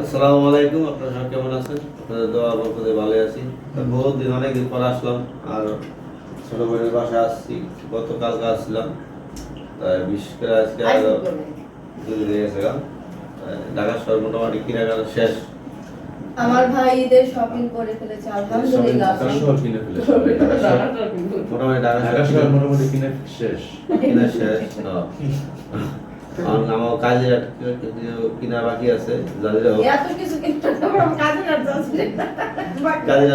আসসালামু আলাইকুম আপনারা সব কেমন আছেন? আপনাদের দোয়া বরকতে ভালো আছি। বহুত দিন অনেক দিন পর আসলাম আর ছোট বোনের বাসায় আসছি তাই বিশেষ করে আজকে আরও দুদিন হয়ে গেছে গা। ঢাকা শহর মোটামুটি কেনাকাটা শেষ। আমার ভাই ঈদের শপিং করে ফেলেছে আলহামদুলিল্লাহ। শহর কিনে ফেলেছে। মোটামুটি ঢাকা শহর মোটামুটি কিনে শেষ। কিনে শেষ আমার কাজের একটা কিনা বাকি আছে এত কিছু কিন্তু কাজে কাজের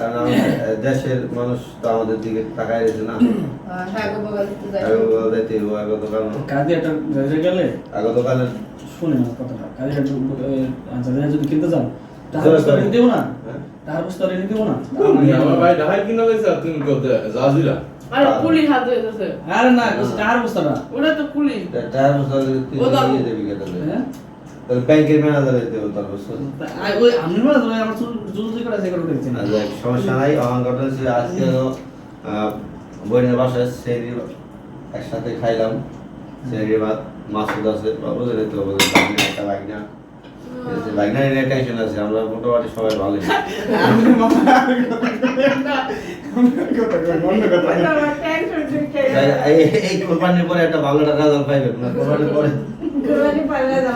কারণ দেশের মানুষ তো আমাদের দিকে তাকায় রয়েছে না। হ্যাঁ শুনে কথাটা। কাজে যদি কিনতে যান বস্তা দেবো না? হ্যাঁ। দেবো না? আমার ভাই ঢাকায় কিনে গেছে আর তুমি কত জাজিরা। আরে পুলি হাত হয়ে আরে না তার বস্তাটা। ওটা তো পুলি টায়ার দাও। দিয়ে দিবি কেটে হ্যাঁ? তাহলে ব্যাংকের ম্যানেজার দেবো তার বছর আর ওই আমি বলে আমার চুল চুল চুল করে সেগুলো করেছি সমস্যা নাই ঘটনা হচ্ছে আজকে বোনের বাসায় সেই একসাথে খাইলাম সেই ভাত মাসুদ আছে বা বুঝলে তো বুঝলে বাগনা একটা বাগনা ঠিক আছে, বাগনার নিয়ে টেনশন আছে আমরা মোটামুটি সবাই ভালো। এই- কোরবানির পরে একটা ভালো টাকা পাইবেন কোরবানির পরে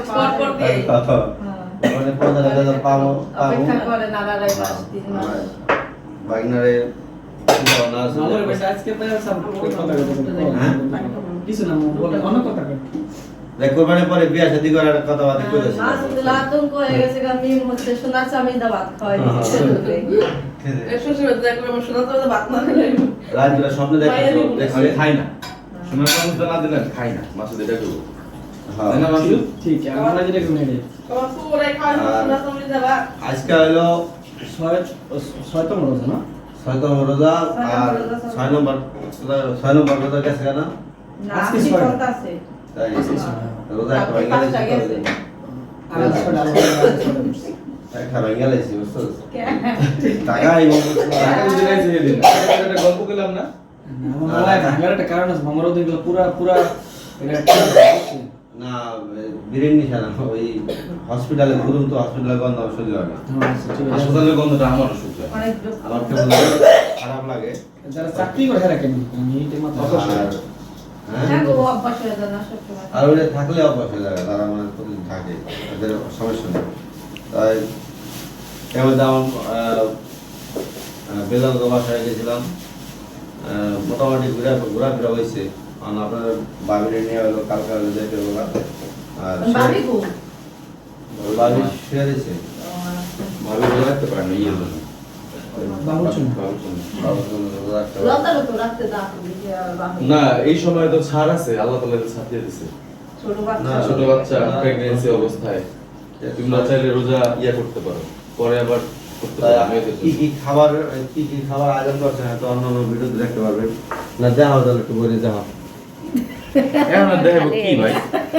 পর পর দিয়ে। পাবো পাবো। অপেক্ষা করে মাস। কথা কথা হ্যাঁ? কিছু না বলে অন্য কথা কই দেখ কোরবানির পরে বিয়া শাদী করার আতঙ্ক হয়ে গেছে ভাত খাওয়াই স্বপ্নে দেখছ দেখছ আমি খাই না। না দিলে খাই না। মাসুদ এটা করব আজকে হলো ছয় ছয়তম রোজা না? ছয়তম রোজা আর ছয় নম্বর ছয় নম্বর রোজা গেছে না আজকে ছয়। রোজা একটা ভেঙে গেছে একটা ভেঙে গেছে বুঝছ টাকা গল্প করলাম না? আমার ভাঙার একটা কারণ আছে আমার ওদিকে পুরা পুরা না বিরিয়ানি নিশানা ওই হসপিটালে ঘুরুন তো হসপিটালে গন্ধ আমার হয় না। আচ্ছা। হাসপাতালের গন্ধটা আমার হয় আমার কেমন খারাপ লাগে। যারা চাকরি করে হেরা কেন এইটা মাথা আর হ্যাঁ? আর ওটা থাকলে অভ্যাস হয়ে যাবে তারা মানে প্রতিদিন থাকে তাদের সমস্যা নেই। তাই এবার যেমন বেদান্ত বাসায় গেছিলাম আহ, মোটামুটি ঘুরা ঘোরাফেরা হয়েছে। আপনার বাবিরে নিয়ে হলো কালকে হলো যেতে হলো আর বাবি গো। বাবি শুয়ে বলে রাখতে পারে না। ইয়ে রোজা হবে। দেখি আর বাবি। না এই সময় তো ছাড় আছে আল্লাহ তাআলা তো ছাড় দিয়ে দিছে। ছোট বাচ্চা। না, ছোট বাচ্চা প্রেগন্যান্সি অবস্থায়। তোমরা চাইলে রোজা ইয়া করতে পারো। পরে আবার কি কি খাবার কি কি খাবার আয়োজন করছে হয়তো অন্য অন্য ভিডিওতে দেখতে পারবেন। না যাও তাহলে একটু বলে যাও। এখন দেখাবো কি ভাই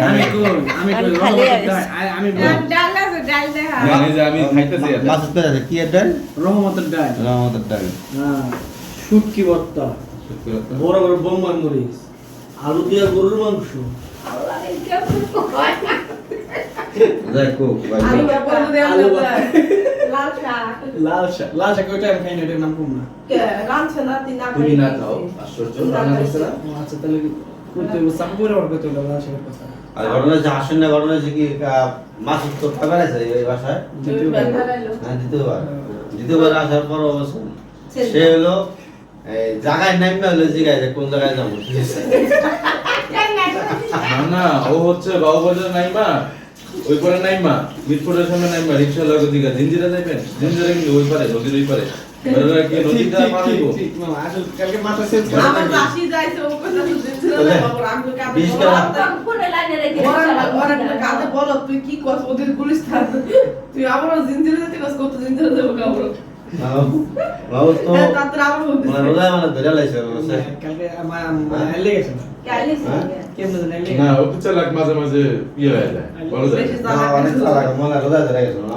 আমি কই? আমি কই। ডাল আমি ডাল ডাল আছে, ডাল দেখা। জানি যে আমি খাইতেছি মাছ আছে কি এটা? রহমতের ডাল। রহমতের ডাল। হ্যাঁ শুটকি ভর্তা। বড় বড় বোম্বাই মরিচ। আলু দিয়া গরুর মাংস। লাল শাক। লাল শাক। ওইটা আমি খাই না এটার নাম কম না। কে, রাঁধছে না, তুই না তুমি খাইলে না কি খাও আশ্চর্য। রান্না করছে না? আচ্ছা তাহলে করতে করে কথা আর ঘটনা হচ্ছে আসেন না ঘটনা হচ্ছে কি মাছ উত্তর খাবার আছে এই বাসায়। দ্বিতীয়বার। হ্যাঁ দ্বিতীয়বার। দ্বিতীয়বার আসার পর অবশ্য সে হলো জায়গায় নামবে হলো জিগায় যে কোন জায়গায় যাব ঠিক আছে? না না ও হচ্ছে বাবুবাজার নাইমা ওই পারে নাইমা মিরপুরের সামনে নাইমা রিক্সা লাগো দিঘা জিঞ্জিরা যাইবেন জিঞ্জিরা কিন্তু ওই পারে নদীর ওই পারে। কালকে তুই কি করছ? ওদের গুলিস্তান। তুই আমারও জিঞ্জিরে যেতে কাজ করতে জিঞ্জিরে দেবো হ্যাঁ, তারপরে আমার ধরে লাইছে কালকে আমার আমার হেলে গেছে না। হ্যাঁ? চালাক মাঝে মাঝে ইয়ে হয়ে যায় যায় না, চালাক, মনে হয় রোজায় ধরে গেছে না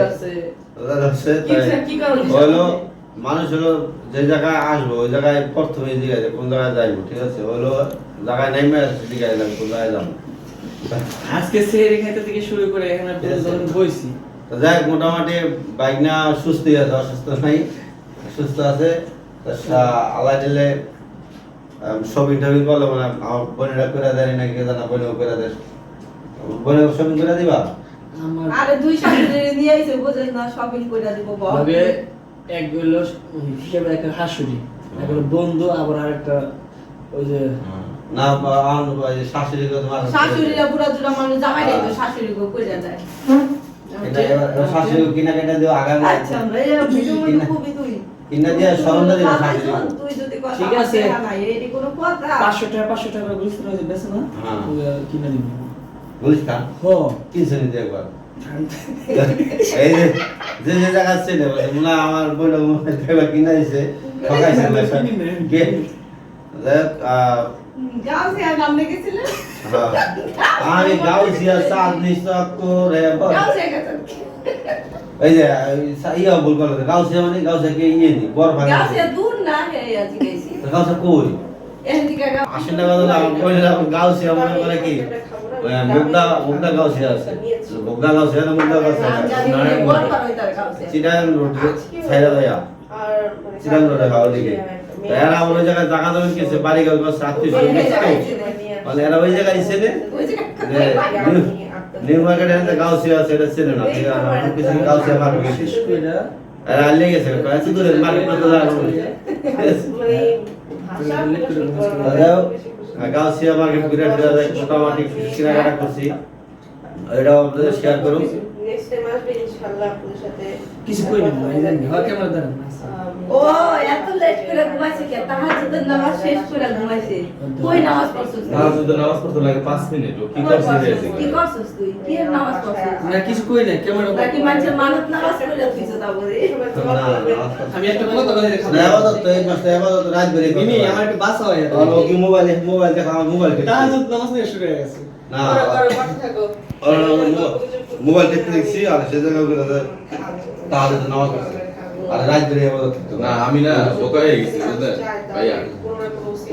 যাচ্ছে রোজা ধরছে কি হলো মানুষ হলো যে জায়গায় আসব ওই জায়গায় প্রথমে কোন জায়গায় ঠিক আছে হলো জায়গায় নেমে আসছে যাব কোন জায়গায় যাব আজকে খাইতে থেকে শুরু করে এখানে বইছি যাই হোক, মোটামুটি বাইক না সুস্থই আছে অসুস্থ নাই সুস্থ আছে আল্লাহ দিলে শপিং টপিং করলে মানে আমার বোনেরা করে দেয় নাকি কে জানা বোনেও করে দেয়। বোনে শপিং করে দিবা? আরে দুই শাশুড়ি নিয়ে আইছে বুঝেন না শপিং কইরা দিব এক হিসেবে একটা হাসুরি এক হলো বন্ধু আবার আরেকটা ওই যে না যে শাশুড়ি তোমার শাশুড়িরা বুড়া জুড়া মানুষ জামাই নাই তো শাশুড়ি গো কইরা দেয়। এটা শাশুড়ি কিনা কেটে দিও আগামী আচ্ছা আমরা এই ভিডিও মধ্যে খুবই তুই কিনা দিয়ে সরঞ্জাম দিবা শাশুড়ি তুই যদি কথা ঠিক আছে। না এই পাঁচশো টাকা পাঁচশো টাকা বুঝতে পারছি বেছে না। হ্যাঁ। দিব বুঝিস না হ। কিনছে নিতে একবার? এই যে যে যে জায়গা ছিল আমার বইটা কিনা দিছে ঠকাইছে কিনি লিখেছিলেন হ্যাঁ। আমি গাউসিয়া সাত নিশ্চয় করে। এই যে ইয়া বল করলে গাউসিয়া মানে গাউসিয়া কে ইয়ে নি বড় ভাই গাও সে দূর না হে আজি গেছি। গাউসিয়া কই? আসেন না কথা কইলে গাউসিয়া মনে করে কি মুগদা মুগদা গাউসিয়া আছে। মুগদা গাউসিয়া না মুগদা গাউসিয়া না চিটাং রোড ছাইরা দয়া। চিটাং রোডে হাওয়া দিকে এরা ওই জায়গায় জায়গা জমি কিনছে বাড়ি স্বজন কিনছে মানে এরা ওই জায়গায় নে ওই যে নিউ মার্কেটে এনে গাউসিয়া আছে এটা চেনে না ঠিক আছে? আমার কিছু গাউসিয়া মার্কেট শেষ করে এরা আলে গেছে কয়েছে দূরে মার্কেট করতে যাওয়া গাউসিয়া মার্কেট বিরাট বিরাট মোটামুটি কেনাকাটা করছি। এটাও আপনাদের শেয়ার করুন। নেক্সট টাইম আসবে ইনশাআল্লাহ আপনাদের সাথে কিছু কই না ভাই জানি হয় ক্যামেরা দেন ও এত লেট করে ঘুমাইছে কে? তাহাজ্জুদের নামাজ শেষ করে ঘুমাইছে। কই নামাজ পড়ছস না নামাজ পড়তে লাগে পাঁচ মিনিট। ও কি করছে রে আজকে? কি করছস তুই? কি নামাজ পড়ছস? না কিছু কই না ক্যামেরা নাকি মানুষের মানত নামাজ পড়লে তুইছো তা বলে? আমি একটা কথা বলে তো এই রাত মিমি আমার একটু বাসা হয় আর ও কি মোবাইল মোবাইল দেখা আমার মোবাইল তাহাজ্জুদ নামাজ নিয়ে শুরু হয়ে গেছে। না মোবাইল টিপতে দেখছি আর সে জায়গায় ওগুলো তাহলে তো নামাজ পড়ছে। আর রাত বেরে আবাদত করতে না আমি না বোকা হয়ে গেছি বুঝলেন ভাইয়া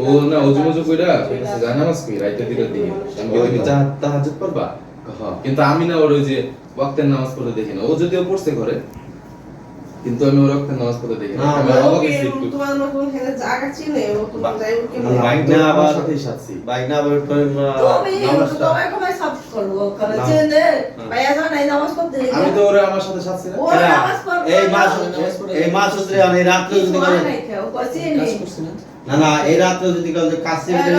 ও না অজু মজু কইরা কইতাছে যা নামাজ কই রাইতে দিকে দিকে আমি কই তুমি যা তাহাজ্জুদ পড়বা? হ্যাঁ কিন্তু আমি না ওর ওই যে ওয়াক্তের নামাজ পড়তে দেখি না। ও যদিও পড়ছে ঘরে কিন্তু আমি ওর ওয়াক্তের নামাজ পড়তে দেখি না। আমি না, অবাক হইছি একটু। তোমার মতন হেলে জায়গা চিনে ও তোমার যাই ওকে না, বাইক না আবার সাথেই সাথী বাইক না আবার তুমি নামাজটা। তোমার কমাই সব করব? করে না। চেনে? ভাইয়া জান নামাজ পড়তে আমি তো ওরে আমার সাথে সাথী না। ও নামাজ এই মাস এই মাস হচ্ছে এই রাত্রে যদি করে হয় না। না? এই রাত্রে যদি যে কাছে এই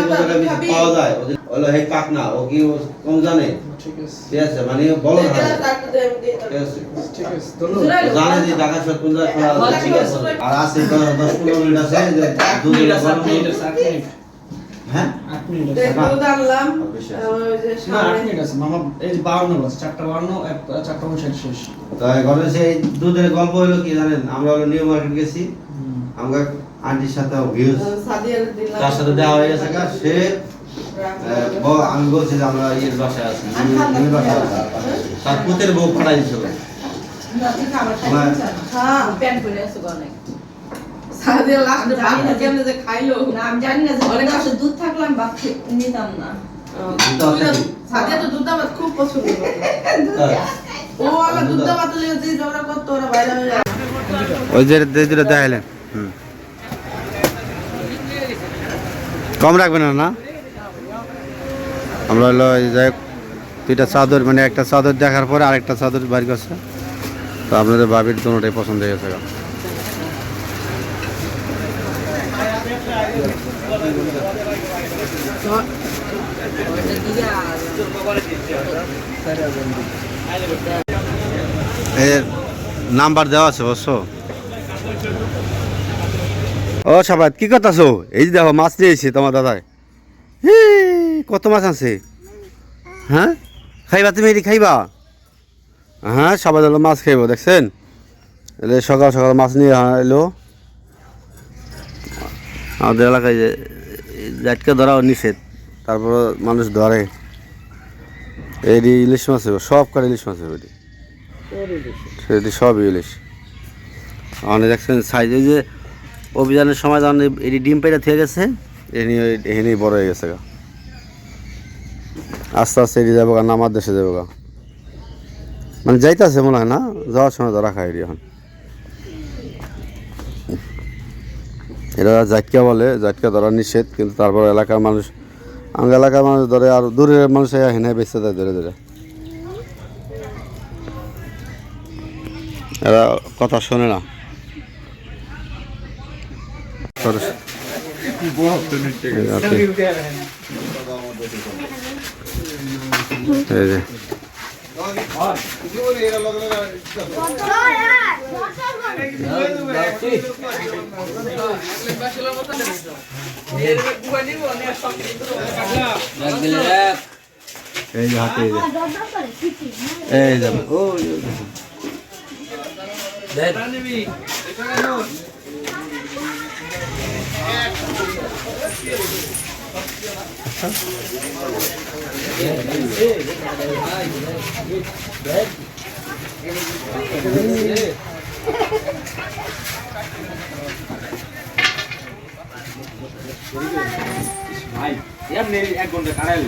যদি পাওয়া যায় হলো হে কাক না ও কি কম জানে? ঠিক আছে। মানে বলো না। ঠিক আছে। ঠিক আছে জোরাই ও জানে যে ঢাকা শহর কোন জায়গায় খোলা আছে, ঠিক আছে। আর আছে তো দশ পনেরো মিনিট আছে যে আট মিনিট আছে হ্যাঁ? আট মিনিট আছে দেখো আনলাম আর বেশি আছে। আর ওই যে না আট মিনিট আছে মামা এই যে বাউন্ন বাজে চারটা বাউন্ন শেষ। তাই ঘরে সেই দুধের গল্প হলো কি জানেন? আমরা হলো নিউ মার্কেট গেছি। আমরা আন্টির সাথে ভিউজ। তার সাথে দেওয়া হয়ে গেছে সে আহ, ব- আমি বলছি যে আমরা ইয়ের বাসায় আছি আছি। তার পুতের বউ পাঠাই হ্যাঁ প্যান্ট পরে আছে সাদিয়া লাস্টে আমি ভাত কেমনে যে খাইলো। না আমি জানি না যে অনেক দুধ থাকলাম ভাত নিতাম না। সাদিয়া তো দুধ ভাত খুব পছন্দ ও আমার দুধ ভাত লিয়ে যে ঝগড়া করতো ওরা বাইরে হয়ে যায়। ওই যে যে দুটো দেখাইলেন। কম রাখবেন না আমরা হলো এই যে দুইটা চাদর মানে একটা চাদর দেখার পরে আরেকটা চাদর বাড়ি করছে। তো আপনাদের বাবির দুটোটাই পছন্দ হয়ে গেছে নাম্বার দেওয়া আছে অবশ্য। ও সাবাত কি করতেছো? এই যে দেখো মাছ নিয়ে এসেছি তোমার দাদায়। হি, কত মাছ আছে হ্যাঁ? খাইবা তুমি এটি খাইবা? হ্যাঁ সবাই মাছ খাইব দেখছেন? সকাল সকাল মাছ নিয়ে এলো আমাদের এলাকায় যে জাটকে ধরাও নিষেধ, তারপর মানুষ ধরে। এই ইলিশ মাছ সব করে ইলিশ মাছ এটি? সেটি সব ইলিশ। মানে দেখছেন সাইজ এই যে অভিযানের সময় যখন এটি ডিম পেটে থেকে গেছে, এ এনি এখানেই বড় হয়ে গেছে গা। আস্তে আস্তে এটি যাব গা, নামার দেশে যাব গা। মানে যাইতেছে মনে হয় না, যাওয়ার সময় ধরা খায় এটি এখন। এটা জাটকা বলে জাটকা ধরা নিষেধ, কিন্তু তারপর এলাকার মানুষ, আমার এলাকার মানুষ ধরে আর দূরের মানুষ হেনে বেঁচে দেয় ধরে ধরে। এরা কথা শোনে না। এই যে। এই হাতে এই যাবে ও ভাই এক ঘণ্টা কাটাইল